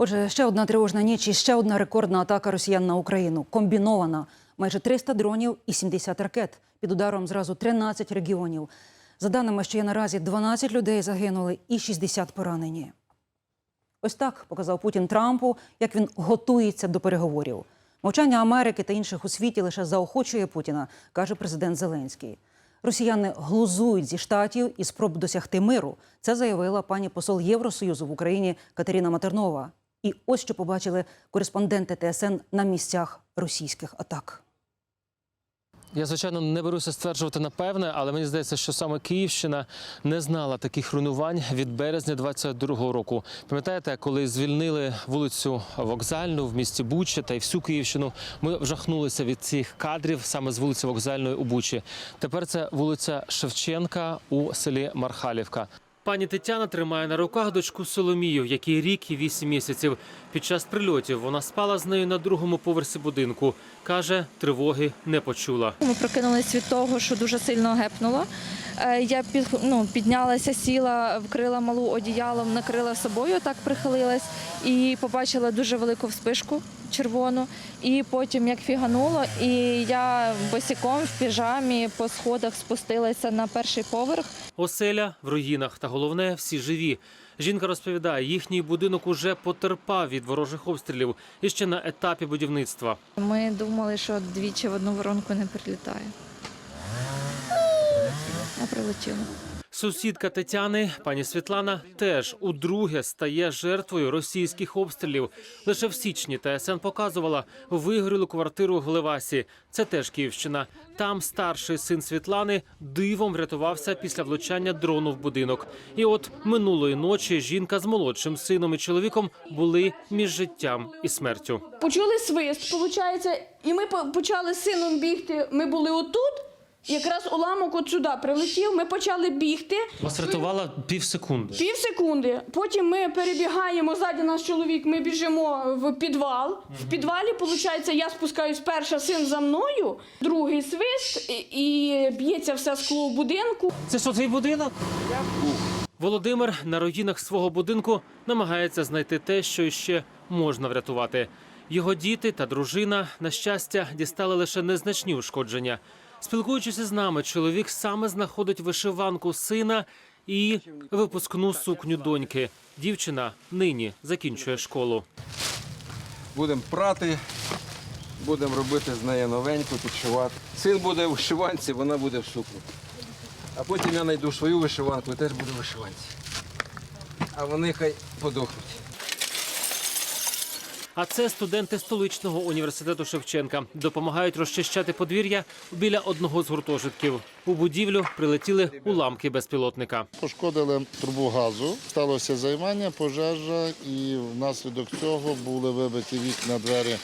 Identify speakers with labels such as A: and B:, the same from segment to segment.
A: Отже, ще одна тривожна ніч і ще одна рекордна атака росіян на Україну. Комбінована. Майже 300 дронів і 70 ракет. Під ударом зразу 13 регіонів. За даними, що є наразі 12 людей загинули і 60 поранені. Ось так показав Путін Трампу, як він готується до переговорів. Мовчання Америки та інших у світі лише заохочує Путіна, каже президент Зеленський. Росіяни глузують зі штатів і спроб досягти миру. Це заявила пані посол Євросоюзу в Україні Катерина Матернова. І ось що побачили кореспонденти ТСН на місцях російських атак.
B: Я звичайно не беруся стверджувати напевне, але мені здається, що саме Київщина не знала таких руйнувань від березня 22-го року. Пам'ятаєте, коли звільнили вулицю Вокзальну в місті Буча та й всю Київщину, ми вжахнулися від цих кадрів саме з вулиці Вокзальної у Бучі. Тепер це вулиця Шевченка у селі Мархалівка. Пані Тетяна тримає на руках дочку Соломію, якій рік і вісім місяців. Під час прильотів вона спала з нею на другому поверсі будинку. Каже, тривоги не почула.
C: Ми прокинулись від того, що дуже сильно гепнуло. Е, Я під, ну, піднялася, сіла, вкрила малу одіялом, накрила собою, так прихилилась і побачила дуже велику вспишку червону. І потім як фігануло, і я босиком в піжамі по сходах спустилася на перший поверх.
B: Оселя в руїнах, та головне, всі живі. Жінка розповідає, їхній будинок уже потерпав від ворожих обстрілів і ще на етапі будівництва.
C: Ми думали, що двічі в одну воронку не прилітає. А прилетіло.
B: Сусідка Тетяни, пані Світлана, теж удруге стає жертвою російських обстрілів. Лише в січні ТСН показувала вигорілу квартиру в Левасі. Це теж Київщина. Там старший син Світлани дивом врятувався після влучання дрону в будинок. І от минулої ночі жінка з молодшим сином і чоловіком були між життям і смертю.
D: Почули свист, виходить, і ми почали з сином бігти. Ми були отут, якраз уламок от сюди прилетів. Ми почали бігти.
B: Вас рятувала пів секунди.
D: Пів секунди. Потім ми перебігаємо ззаді нас чоловік. Ми біжимо в підвал. В підвалі, виходить, я спускаюсь перша, син за мною, другий свист, і, і б'ється все скло в будинку.
B: Це що, твій будинок? Володимир на руїнах свого будинку намагається знайти те, що ще можна врятувати. Його діти та дружина, на щастя, дістали лише незначні ушкодження. Спілкуючись з нами, чоловік саме знаходить вишиванку сина і випускну сукню доньки. Дівчина нині закінчує школу.
E: Будемо прати, будемо робити з неї новеньку, підшивати. Син буде в вишиванці, вона буде в сукні. А потім я знайду свою вишиванку і теж буду в вишиванці. А вони хай подохнуть.
B: А це студенти столичного університету Шевченка допомагають розчищати подвір'я біля одного з гуртожитків. У будівлю прилетіли уламки безпілотника.
F: Пошкодили трубу газу, сталося займання, пожежа, і внаслідок цього були вибиті вікна двері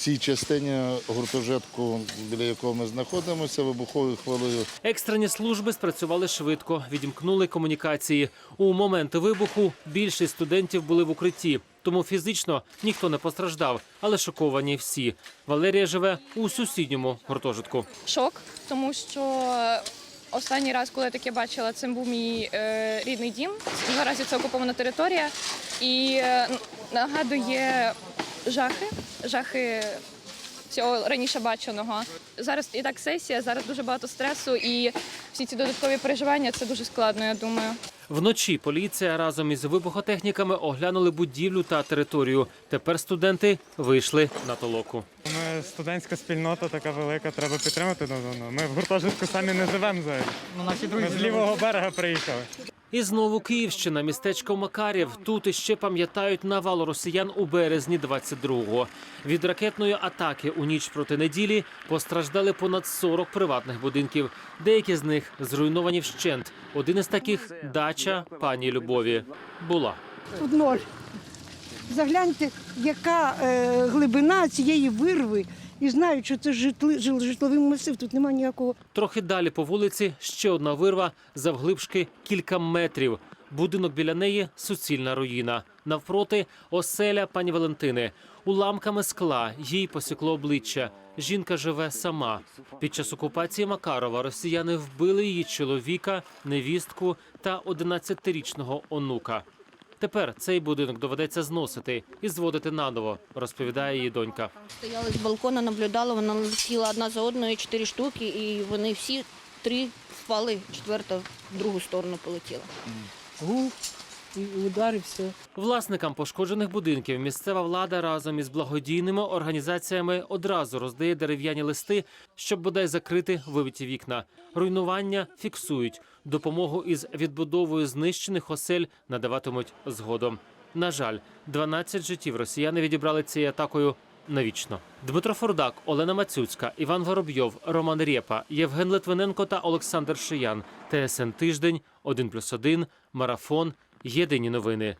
F: цій частині гуртожитку, біля якого ми знаходимося, вибуховою хвилею
B: Екстрені служби спрацювали швидко, відімкнули комунікації. У момент вибуху більшість студентів були в укритті, тому фізично ніхто не постраждав, але шоковані всі. Валерія живе у сусідньому гуртожитку.
G: шок, тому що останній раз, коли я таке бачила, це був мій е, рідний дім. Наразі це окупована територія і е, нагадує жахи, жахи цього раніше баченого. Зараз і так сесія, зараз дуже багато стресу, і всі ці додаткові переживання це дуже складно, я думаю.
B: Вночі поліція разом із вибухотехніками оглянули будівлю та територію. Тепер студенти вийшли на толоку.
H: Ми студентська спільнота така велика, треба підтримати. Ну, ну, ну. Ми в гуртожитку самі не живемо зараз. Ми з лівого берега приїхали.
B: І знову Київщина, містечко Макарів. Тут іще пам'ятають навал росіян у березні 22-го. Від ракетної атаки у ніч проти неділі постраждали понад 40 приватних будинків. Деякі з них зруйновані вщент. Один із таких дача пані Любові була.
I: Тут ноль. Загляньте, яка е, глибина цієї вирви. І знають, що це житли, житловий масив, тут немає ніякого
B: Трохи далі по вулиці ще одна вирва завглибшки кілька метрів. Будинок біля неї суцільна руїна. Навпроти оселя пані Валентини. Уламками скла їй посікло обличчя. Жінка живе сама. Під час окупації Макарова росіяни вбили її чоловіка, невістку та 11-річного онука. Тепер цей будинок доведеться зносити і зводити наново, розповідає її донька.
J: Стояли з балкона, наблюдала, вона летіла одна за одною, чотири штуки, і вони всі три впали, четверта в другу сторону полетіла.
K: Гуф і ударився.
B: Власникам пошкоджених будинків місцева влада разом із благодійними організаціями одразу роздає дерев'яні листи, щоб бодай закрити вибиті вікна. Руйнування фіксують. Допомогу із відбудовою знищених осель надаватимуть згодом. На жаль, 12 життів росіяни відібрали цією атакою навічно. Дмитро Фордак, Олена Мацюцька, Іван Воробйов, Роман Рєпа, Євген Литвиненко та Олександр Шиян. ТСН Тиждень, 1+,1, Марафон. Єдині новини.